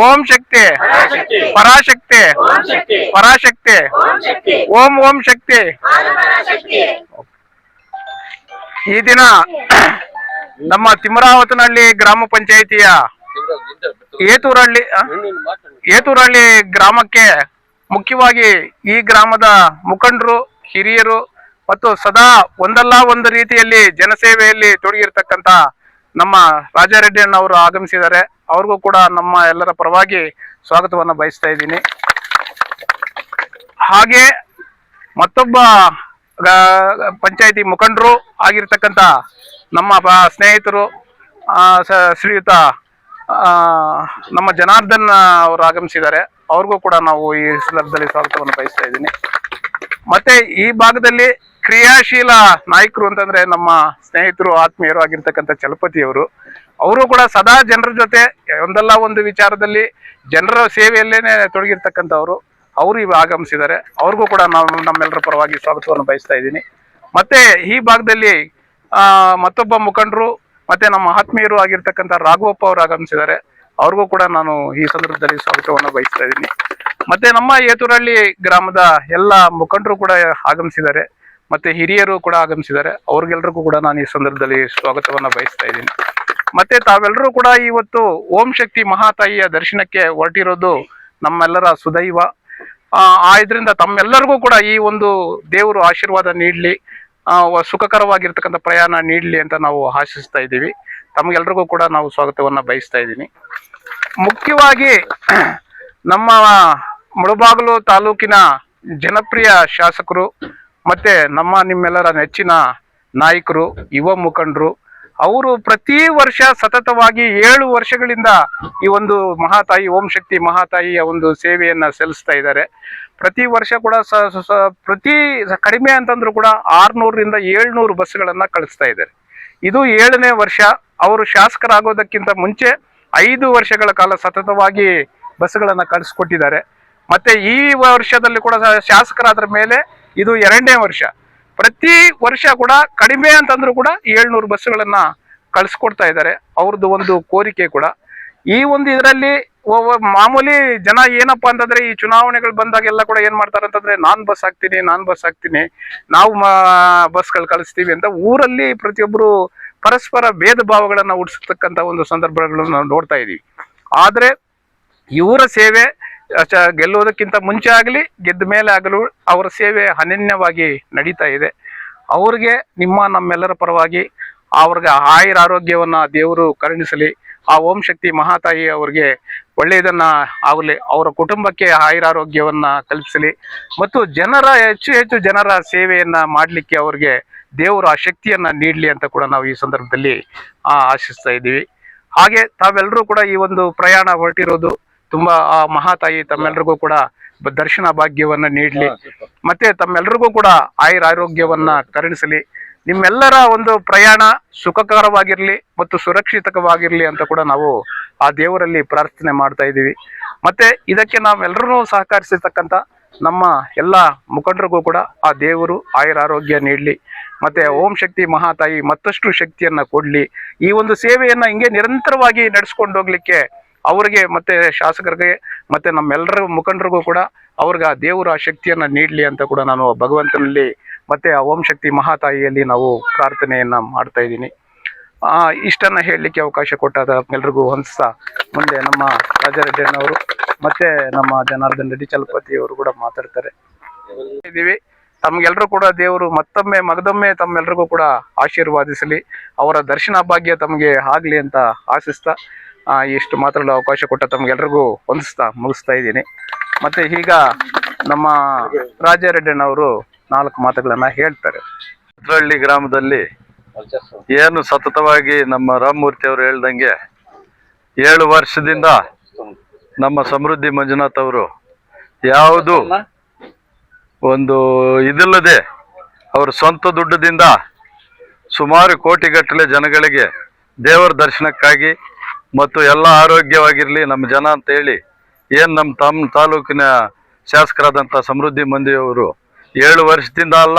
ಓಂ ಶಕ್ತಿ, ಪರಾಶಕ್ತಿ ಪರಾಶಕ್ತಿ ಶಕ್ತಿ ಪರಾಶಕ್ತಿ ಓಂ ಓಂ ಶಕ್ತಿ ಈ ದಿನ ನಮ್ಮ ತಿಮ್ಮರಾವತನಹಳ್ಳಿ ಗ್ರಾಮ ಪಂಚಾಯಿತಿಯ ಏತೂರಹಳ್ಳಿ? ಏತೂರಹಳ್ಳಿ ಗ್ರಾಮಕ್ಕೆ ಮುಖ್ಯವಾಗಿ ಈ ಗ್ರಾಮದ ಮುಖಂಡರು, ಹಿರಿಯರು ಮತ್ತು ಸದಾ ಒಂದಲ್ಲ ಒಂದು ರೀತಿಯಲ್ಲಿ ಜನಸೇವೆಯಲ್ಲಿ ತೊಡಗಿರ್ತಕ್ಕಂಥ ನಮ್ಮ ರಾಜಾರೆಡ್ಡಿ ಅಣ್ಣವರು ಆಗಮಿಸಿದ್ದಾರೆ. ಅವ್ರಿಗೂ ಕೂಡ ನಮ್ಮ ಎಲ್ಲರ ಪರವಾಗಿ ಸ್ವಾಗತವನ್ನು ಬಯಸ್ತಾ ಇದ್ದೀನಿ. ಹಾಗೆ ಮತ್ತೊಬ್ಬ ಪಂಚಾಯಿತಿ ಮುಖಂಡರು ಆಗಿರ್ತಕ್ಕಂಥ ನಮ್ಮ ಸ್ನೇಹಿತರು ಶ್ರೀಯುತ ನಮ್ಮ ಜನಾರ್ದನ್ ಅವರು ಆಗಮಿಸಿದ್ದಾರೆ. ಅವ್ರಿಗೂ ಕೂಡ ನಾವು ಈ ಸಂದರ್ಭದಲ್ಲಿ ಸ್ವಾಗತವನ್ನು ಬಯಸ್ತಾ ಇದ್ದೀನಿ. ಮತ್ತೆ ಈ ಭಾಗದಲ್ಲಿ ಕ್ರಿಯಾಶೀಲ ನಾಯಕರು ಅಂತಂದ್ರೆ ನಮ್ಮ ಸ್ನೇಹಿತರು, ಆತ್ಮೀಯರು ಆಗಿರ್ತಕ್ಕಂಥ ಚಲಪತಿಯವರು. ಅವರು ಕೂಡ ಸದಾ ಜನರ ಜೊತೆ ಒಂದಲ್ಲ ಒಂದು ವಿಚಾರದಲ್ಲಿ ಜನರ ಸೇವೆಯಲ್ಲೇನೆ ತೊಡಗಿರ್ತಕ್ಕಂಥವ್ರು. ಅವರು ಇವಾಗ ಆಗಮಿಸಿದ್ದಾರೆ. ಅವ್ರಿಗೂ ಕೂಡ ನಾವು ನಮ್ಮೆಲ್ಲರ ಪರವಾಗಿ ಸ್ವಾಗತವನ್ನು ಬಯಸ್ತಾ ಇದ್ದೀನಿ. ಮತ್ತೆ ಈ ಭಾಗದಲ್ಲಿ ಮತ್ತೊಬ್ಬ ಮುಖಂಡರು, ಮತ್ತೆ ನಮ್ಮ ಆತ್ಮೀಯರು ಆಗಿರ್ತಕ್ಕಂಥ ರಾಘವಪ್ಪ ಅವರು ಆಗಮಿಸಿದ್ದಾರೆ. ಅವ್ರಿಗೂ ಕೂಡ ನಾನು ಈ ಸಂದರ್ಭದಲ್ಲಿ ಸ್ವಾಗತವನ್ನು ಬಯಸ್ತಾ ಇದ್ದೀನಿ. ಮತ್ತೆ ನಮ್ಮ ಏತೂರಹಳ್ಳಿ ಗ್ರಾಮದ ಎಲ್ಲ ಮುಖಂಡರು ಕೂಡ ಆಗಮಿಸಿದ್ದಾರೆ. ಮತ್ತೆ ಹಿರಿಯರು ಕೂಡ ಆಗಮಿಸಿದ್ದಾರೆ. ಅವ್ರಿಗೆಲ್ರಿಗೂ ಕೂಡ ನಾನು ಈ ಸಂದರ್ಭದಲ್ಲಿ ಸ್ವಾಗತವನ್ನ ಬಯಸ್ತಾ ಇದ್ದೀನಿ. ಮತ್ತೆ ತಾವೆಲ್ಲರೂ ಕೂಡ ಇವತ್ತು ಓಂ ಶಕ್ತಿ ಮಹಾತಾಯಿಯ ದರ್ಶನಕ್ಕೆ ಹೊರಟಿರೋದು ನಮ್ಮೆಲ್ಲರ ಸುದೈವ. ಆ ಇದರಿಂದ ತಮ್ಮೆಲ್ಲರಿಗೂ ಕೂಡ ಈ ಒಂದು ದೇವರು ಆಶೀರ್ವಾದ ನೀಡಲಿ. ಸುಖಕರವಾಗಿರ್ತಕ್ಕಂಥ ಪ್ರಯಾಣ ನೀಡಲಿ ಅಂತ ನಾವು ಆಶಿಸ್ತಾ ಇದ್ದೀವಿ. ತಮಗೆಲ್ರಿಗೂ ಕೂಡ ನಾವು ಸ್ವಾಗತವನ್ನ ಬಯಸ್ತಾ ಇದ್ದೀನಿ. ಮುಖ್ಯವಾಗಿ ನಮ್ಮ ಮುಳಬಾಗಿಲು ತಾಲೂಕಿನ ಜನಪ್ರಿಯ ಶಾಸಕರು ಮತ್ತೆ ನಮ್ಮ ನಿಮ್ಮೆಲ್ಲರ ನೆಚ್ಚಿನ ನಾಯಕರು, ಯುವ ಮುಖಂಡರು, ಅವರು ಪ್ರತಿ ವರ್ಷ ಸತತವಾಗಿ ಏಳು ವರ್ಷಗಳಿಂದ ಈ ಒಂದು ಮಹಾತಾಯಿ, ಓಂ ಶಕ್ತಿ ಮಹಾತಾಯಿಯ ಒಂದು ಸೇವೆಯನ್ನ ಸಲ್ಲಿಸ್ತಾ ಇದ್ದಾರೆ. ಪ್ರತಿ ವರ್ಷ ಕೂಡ ಸ ಪ್ರತಿ ಕಡಿಮೆ ಅಂತಂದ್ರೂ ಕೂಡ ಆರ್ನೂರರಿಂದ ಏಳ್ನೂರು ಬಸ್ಗಳನ್ನ ಕಳಿಸ್ತಾ ಇದ್ದಾರೆ. ಇದು ಏಳನೇ ವರ್ಷ. ಅವರು ಶಾಸಕರಾಗೋದಕ್ಕಿಂತ ಮುಂಚೆ ಐದು ವರ್ಷಗಳ ಕಾಲ ಸತತವಾಗಿ ಬಸ್ಗಳನ್ನು ಕಳಿಸ್ಕೊಟ್ಟಿದ್ದಾರೆ. ಮತ್ತೆ ಈ ವರ್ಷದಲ್ಲಿ ಕೂಡ ಶಾಸಕರಾದ್ರ ಮೇಲೆ ಇದು ಎರಡನೇ ವರ್ಷ. ಪ್ರತಿ ವರ್ಷ ಕೂಡ ಕಡಿಮೆ ಅಂತಂದ್ರೂ ಕೂಡ ಏಳ್ನೂರು ಬಸ್ಗಳನ್ನ ಕಳಿಸ್ಕೊಡ್ತಾ ಇದ್ದಾರೆ. ಅವ್ರದ್ದು ಒಂದು ಕೋರಿಕೆ ಕೂಡ. ಈ ಒಂದು ಇದರಲ್ಲಿ ಮಾಮೂಲಿ ಜನ ಏನಪ್ಪಾ ಅಂತಂದ್ರೆ ಈ ಚುನಾವಣೆಗಳು ಬಂದಾಗೆಲ್ಲ ಕೂಡ ಏನ್ ಮಾಡ್ತಾರೆ ಅಂತಂದ್ರೆ ನಾನ್ ಬಸ್ ಹಾಕ್ತೀನಿ, ನಾನ್ ಬಸ್ ಹಾಕ್ತೀನಿ, ನಾವು ಬಸ್ಗಳು ಕಳಿಸ್ತೀವಿ ಅಂತ ಊರಲ್ಲಿ ಪ್ರತಿಯೊಬ್ಬರು ಪರಸ್ಪರ ಭೇದ ಭಾವಗಳನ್ನು ಹುಟ್ಟಿಸತಕ್ಕಂಥ ಒಂದು ಸಂದರ್ಭಗಳನ್ನು ನಾವು ನೋಡ್ತಾ ಇದ್ದೀವಿ. ಆದರೆ ಇವರ ಸೇವೆ ಗೆಲ್ಲುವುದಕ್ಕಿಂತ ಮುಂಚೆ ಆಗಲಿ, ಗೆದ್ದ ಮೇಲೆ ಆಗಲು ಅವರ ಸೇವೆ ಅನನ್ಯವಾಗಿ ನಡೀತಾ ಇದೆ. ಅವ್ರಿಗೆ, ನಿಮ್ಮ, ನಮ್ಮೆಲ್ಲರ ಪರವಾಗಿ ಅವ್ರಿಗೆ ಆಯುರ ಆರೋಗ್ಯವನ್ನ ದೇವರು ಕರುಣಿಸಲಿ, ಆ ಓಂ ಶಕ್ತಿ ಮಹಾತಾಯಿ ಅವ್ರಿಗೆ ಒಳ್ಳೆಯದನ್ನ ಆಗಲಿ, ಅವರ ಕುಟುಂಬಕ್ಕೆ ಆಯುರಾರೋಗ್ಯವನ್ನ ಕಲ್ಪಿಸಲಿ, ಮತ್ತು ಜನರ, ಹೆಚ್ಚು ಹೆಚ್ಚು ಜನರ ಸೇವೆಯನ್ನು ಮಾಡಲಿಕ್ಕೆ ಅವ್ರಿಗೆ ದೇವರು ಆ ಶಕ್ತಿಯನ್ನ ನೀಡಲಿ ಅಂತ ಕೂಡ ನಾವು ಈ ಸಂದರ್ಭದಲ್ಲಿ ಆ, ಆಶಿಸ್ತಾ ಇದ್ದೀವಿ. ಹಾಗೆ ತಾವೆಲ್ಲರೂ ಕೂಡ ಈ ಒಂದು ಪ್ರಯಾಣ ಹೊರಟಿರೋದು ತುಂಬಾ ಆ ಮಹಾತಾಯಿ ತಮ್ಮೆಲ್ರಿಗೂ ಕೂಡ ದರ್ಶನ ಭಾಗ್ಯವನ್ನ ನೀಡಲಿ. ಮತ್ತೆ ತಮ್ಮೆಲ್ರಿಗೂ ಕೂಡ ಆಯುರ್ ಆರೋಗ್ಯವನ್ನ ಕರುಣಿಸಲಿ. ನಿಮ್ಮೆಲ್ಲರ ಒಂದು ಪ್ರಯಾಣ ಸುಖಕರವಾಗಿರ್ಲಿ ಮತ್ತು ಸುರಕ್ಷಿತವಾಗಿರ್ಲಿ ಅಂತ ಕೂಡ ನಾವು ಆ ದೇವರಲ್ಲಿ ಪ್ರಾರ್ಥನೆ ಮಾಡ್ತಾ ಇದ್ದೀವಿ. ಮತ್ತೆ ಇದಕ್ಕೆ ನಾವೆಲ್ಲರೂ ಸಹಕರಿಸಿರ್ತಕ್ಕಂಥ ನಮ್ಮ ಎಲ್ಲ ಮುಖಂಡರಿಗೂ ಕೂಡ ಆ ದೇವರು ಆಯುರ ಆರೋಗ್ಯ ನೀಡಲಿ. ಮತ್ತೆ ಓಂ ಶಕ್ತಿ ಮಹಾತಾಯಿ ಮತ್ತಷ್ಟು ಶಕ್ತಿಯನ್ನ ಕೊಡಲಿ. ಈ ಒಂದು ಸೇವೆಯನ್ನ ಹಿಂಗೆ ನಿರಂತರವಾಗಿ ನಡೆಸ್ಕೊಂಡು ಹೋಗ್ಲಿಕ್ಕೆ ಅವರಿಗೆ ಮತ್ತೆ ಶಾಸಕರಿಗೆ ಮತ್ತೆ ನಮ್ಮೆಲ್ಲರ ಮುಖಂಡರಿಗೂ ಕೂಡ ಅವ್ರಿಗೆ ಆ ದೇವರ ಆ ಶಕ್ತಿಯನ್ನ ನೀಡಲಿ ಅಂತ ಕೂಡ ನಾನು ಭಗವಂತನಲ್ಲಿ ಮತ್ತೆ ಆ ಓಂ ಶಕ್ತಿ ಮಹಾತಾಯಿಯಲ್ಲಿ ನಾವು ಪ್ರಾರ್ಥನೆಯನ್ನ ಮಾಡ್ತಾ ಇದ್ದೀನಿ. ಇಷ್ಟನ್ನ ಹೇಳಲಿಕ್ಕೆ ಅವಕಾಶ ಕೊಟ್ಟಾದ ಎಲ್ರಿಗೂ ಹೊಂದಿಸ್ತಾ ಮುಂದೆ ನಮ್ಮ ರಾಜಾರೆಡ್ಡಿಯಣ್ಣವರು ಮತ್ತೆ ನಮ್ಮ ಜನಾರ್ದನ್ ರೆಡ್ಡಿ ಚಲಪತಿ ಅವರು ಕೂಡ ಮಾತಾಡ್ತಾರೆ. ಇದೀವಿ ತಮ್ಗೆಲ್ರೂ ಕೂಡ ದೇವರು ಮತ್ತೊಮ್ಮೆ, ಮಗದೊಮ್ಮೆ ತಮ್ಮೆಲ್ರಿಗೂ ಕೂಡ ಆಶೀರ್ವಾದಿಸಲಿ. ಅವರ ದರ್ಶನ ಭಾಗ್ಯ ತಮಗೆ ಆಗ್ಲಿ ಅಂತ ಆಶಿಸ್ತಾ ಇಷ್ಟು ಮಾತಾಡಲು ಅವಕಾಶ ಕೊಟ್ಟ ತಮ್ಗೆಲ್ರಿಗೂ ಹೊಂದಿಸ್ತಾ ಮುಗಿಸ್ತಾ ಇದ್ದೀನಿ. ಮತ್ತೆ ಈಗ ನಮ್ಮ ರಾಜಾರೆಡ್ಡಿಯಣ್ಣವರು ನಾಲ್ಕು ಮಾತುಗಳನ್ನ ಹೇಳ್ತಾರೆ. ಚಿತ್ರಹಳ್ಳಿ ಗ್ರಾಮದಲ್ಲಿ ಏನು ಸತತವಾಗಿ ನಮ್ಮ ರಾಮಮೂರ್ತಿ ಅವರು ಹೇಳ್ದಂಗೆ ಏಳು ವರ್ಷದಿಂದ ನಮ್ಮ ಸಮೃದ್ಧಿ ಮಂಜುನಾಥ್ ಅವರು ಯಾವುದು? ಒಂದು ಇದಿಲ್ಲದೆ ಅವರು ಸ್ವಂತ ದುಡ್ಡದಿಂದ ಸುಮಾರು ಕೋಟಿಗಟ್ಟಲೆ ಜನಗಳಿಗೆ ದೇವರ ದರ್ಶನಕ್ಕಾಗಿ ಮತ್ತು ಎಲ್ಲ ಆರೋಗ್ಯವಾಗಿರಲಿ ನಮ್ಮ ಜನ ಅಂತ ಹೇಳಿ ಏನು ನಮ್ಮ ತಮ್ಮ ತಾಲೂಕಿನ ಶಾಸಕರಾದಂಥ ಸಮೃದ್ಧಿ ಮಂದಿಯವರು ಏಳು ವರ್ಷದಿಂದ ಅಲ್ಲ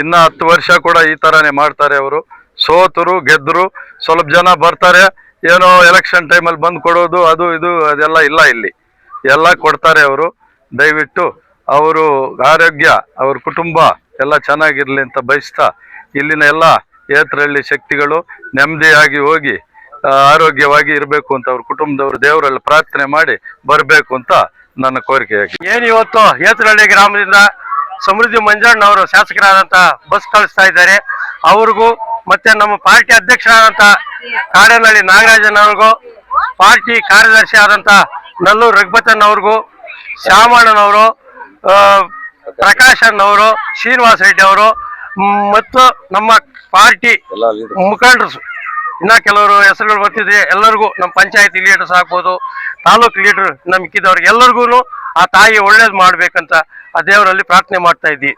ಇನ್ನ ಹತ್ತು ವರ್ಷ ಕೂಡ ಈ ಥರನೇ ಮಾಡ್ತಾರೆ ಅವರು. ಸೋತರು ಗೆದ್ದರು ಸ್ವಲ್ಪ ಜನ ಬರ್ತಾರೆ. ಏನೋ ಎಲೆಕ್ಷನ್ ಟೈಮಲ್ಲಿ ಬಂದು ಕೊಡೋದು, ಅದು ಇದು, ಅದೆಲ್ಲ ಇಲ್ಲ ಇಲ್ಲಿ. ಎಲ್ಲ ಕೊಡ್ತಾರೆ ಅವರು. ದಯವಿಟ್ಟು ಅವರು ಆರೋಗ್ಯ, ಅವ್ರ ಕುಟುಂಬ ಎಲ್ಲ ಚೆನ್ನಾಗಿರಲಿ ಅಂತ ಬಯಸ್ತಾ ಇಲ್ಲಿನ ಎಲ್ಲ ಏತ್ರಹಳ್ಳಿ ಶಕ್ತಿಗಳು ನೆಮ್ಮದಿಯಾಗಿ ಹೋಗಿ ಆರೋಗ್ಯವಾಗಿ ಇರಬೇಕು ಅಂತ ಅವ್ರ ಕುಟುಂಬದವರು ದೇವರಲ್ಲಿ ಪ್ರಾರ್ಥನೆ ಮಾಡಿ ಬರಬೇಕು ಅಂತ ನನ್ನ ಕೋರಿಕೆಯಾಗಿದೆ. ಏನು ಇವತ್ತು ಏತರಹಳ್ಳಿ ಗ್ರಾಮದಿಂದ ಸಮೃದ್ಧಿ ಮಂಜಣ್ಣ ಅವರು ಶಾಸಕರಾದಂತ ಬಸ್ ಕಳಿಸ್ತಾ ಇದ್ದಾರೆ. ಅವ್ರಿಗೂ ಮತ್ತೆ ನಮ್ಮ ಪಾರ್ಟಿ ಅಧ್ಯಕ್ಷರಾದಂತ ಕಾಡೇನಹಳ್ಳಿ ನಾಗರಾಜನ್ ಅವ್ರಿಗೂ ಪಾರ್ಟಿ ಕಾರ್ಯದರ್ಶಿ ಆದಂತ ನಲ್ಲೂರು ರಘುಪತನ್ ಅವ್ರಿಗೂ ಶ್ಯಾಮಣ್ಣನವರು ಪ್ರಕಾಶ್ ಅಣ್ಣವರು ಶ್ರೀನಿವಾಸ ರೆಡ್ಡಿ ಅವರು ಮತ್ತು ನಮ್ಮ ಪಾರ್ಟಿ ಮುಖಂಡರು. ಇನ್ನ ಕೆಲವರು ಹೆಸರುಗಳು ಬರ್ತಿದೆ ಎಲ್ಲರಿಗೂ ನಮ್ಮ ಪಂಚಾಯತಿ ಲೀಡರ್ಸ್ ಆಗ್ಬೋದು, ತಾಲೂಕು ಲೀಡರ್ ನಮ್ಗಿದ್ದವ್ರಿಗೆ ಎಲ್ಲರಿಗೂ ಆ ತಾಯಿ ಒಳ್ಳೇದು ಮಾಡ್ಬೇಕಂತ ಆ ದೇವರಲ್ಲಿ ಪ್ರಾರ್ಥನೆ ಮಾಡ್ತಾ ಇದ್ದಿ